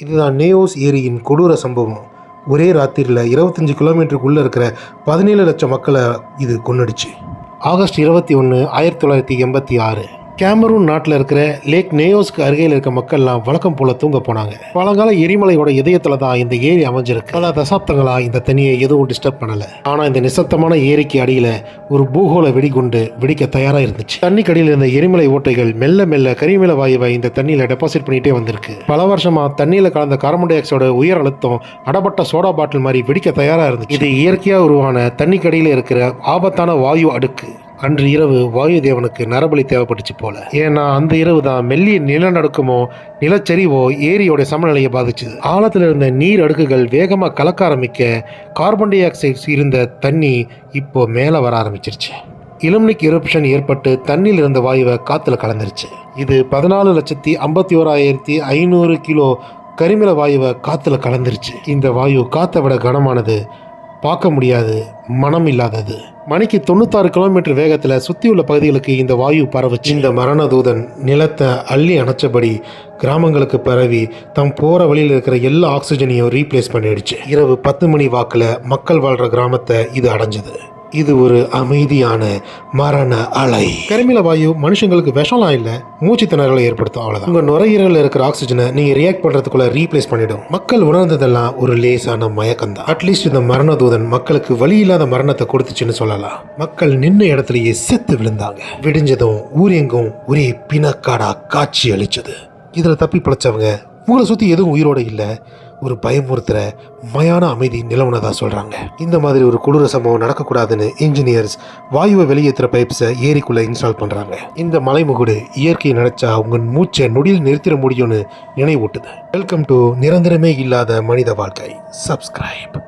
இதுதான் நேயோஸ் ஏரியின் கொடூர சம்பவம். ஒரே ராத்திரியில் இருபத்தஞ்சி கிலோமீட்டருக்குள்ளே இருக்கிற பதினேழு லட்சம் மக்களை இது கொன்னுடுச்சு. ஆகஸ்ட் இருபத்தி ஒன்று ஆயிரத்தி தொள்ளாயிரத்தி எண்பத்தி ஆறு. கேமரூன் நாட்டில் இருக்கிற லேக் நேயோஸ்க்கு அருகில் இருக்க மக்கள்லாம் வழக்கம் போல தூங்க போனாங்க. பழங்கால எரிமலையோட இதயத்தில் தான் இந்த ஏரி அமைஞ்சிருக்கு. பல தசாப்தங்களா இந்த தண்ணியை எதுவும் டிஸ்டர்ப் பண்ணல. ஆனால் இந்த நிசப்தமான ஏரிக்கு அடியில் ஒரு பூகோள வெடிகுண்டு வெடிக்க தயாராக இருந்துச்சு. தண்ணிக்கு அடியில் இருந்த எரிமலை ஓட்டைகள் மெல்ல மெல்ல கரிமேல வாயுவை இந்த தண்ணியில் டெபாசிட் பண்ணிட்டே வந்திருக்கு. பல வருஷமா தண்ணியில் கலந்த கார்பன் டை ஆக்சைடோட உயர் அழுத்தம் அடப்பட்ட சோடா பாட்டில் மாதிரி வெடிக்க தயாராக இருந்துச்சு. இது இயற்கையாக உருவான தண்ணிக்கு அடியில் இருக்கிற ஆபத்தான வாயு அடுக்கு. அன்று இரவு வாயு தேவனுக்கு நரபலி தேவைப்பட்டுச்சு போல. ஏன்னா அந்த இரவு தான் மெல்லிய நிலநடுக்கமோ நிலச்சரிவோ ஏரியோட சமநிலையை பாதிச்சுது. ஆழத்தில் இருந்த நீர் அடுக்குகள் வேகமாக கலக்க ஆரம்பிக்க கார்பன் டை ஆக்சைடு இருந்த தண்ணி இப்போ மேலே வர ஆரம்பிச்சிருச்சு. இலுமினிக் இரப்ஷன் ஏற்பட்டு தண்ணியில் இருந்த வாயுவை காற்றுல கலந்துருச்சு. இது பதினாலு லட்சத்தி ஐம்பத்தி ஓராயிரத்தி ஐநூறு கிலோ கரிமல வாயுவை காற்றுல கலந்துருச்சு. இந்த வாயு காற்றை விட கனமானது பார்க்க முடியாது. மனம் இல்லாதது. மணிக்கு தொண்ணூத்தாறு கிலோமீட்டர் வேகத்தில் சுற்றியுள்ள பகுதிகளுக்கு இந்த வாயு பரவுச்சு. இந்த மரண தூதன் நிலத்தை அள்ளி அணைச்சபடி கிராமங்களுக்கு பரவி தம் போகிற வழியில் இருக்கிற எல்லா ஆக்சிஜனையும் ரீப்ளேஸ் பண்ணிடுச்சு. இரவு பத்து மணி வாக்கில் மக்கள் வாழ்கிற கிராமத்தை இது அடைஞ்சது. இது ஒரு அமைதியான மரண அலை. கரிமில வாயு மனுஷங்களுக்கு விஷம்லாம் இல்லை. மூச்சு திணறலை ஏற்படுத்தும் அவ்வளோதான் உங்கள் நுரையீரலில் இருக்கிற ஆக்சிஜனை நீங்கள் ரியாக்ட் பண்ணுறதுக்குள்ள ரீப்ளேஸ் பண்ணிடும். மக்கள் உணர்ந்ததெல்லாம் ஒரு லேசான மயக்கம் தான் அட்லீஸ்ட் இந்த மரண தூதன் மக்களுக்கு வழி இல்லாத மரணத்தை கொடுத்துச்சுன்னு சொல்லலாம். மக்கள் நின்ன இடத்துலயே செத்து விழுந்தாங்க. விடிஞ்சதும் ஊரெங்கும் ஒரே பிணக்காடா காட்சி அளிச்சது. இதில் தப்பி பிழைச்சவங்க உங்களை சுற்றி எதுவும் உயிரோடு இல்லை. ஒரு பயமுறுத்துற மயான அமைதி நிலவுனதாக சொல்கிறாங்க இந்த மாதிரி ஒரு குளிர சம்பவம் நடக்கக்கூடாதுன்னு இன்ஜினியர்ஸ் வாயுவை வெளியேற்றுற பைப்ஸை ஏரிக்குள்ளே இன்ஸ்டால் பண்ணுறாங்க இந்த மலைமுகுடு இயற்கையை நினச்சா உங்கள் மூச்சை நொடியில் நிறுத்திட முடியும்னு நினைவூட்டுது. வெல்கம் டு நிரந்தரமே இல்லாத மனித வாழ்க்கை. சப்ஸ்கிரைப்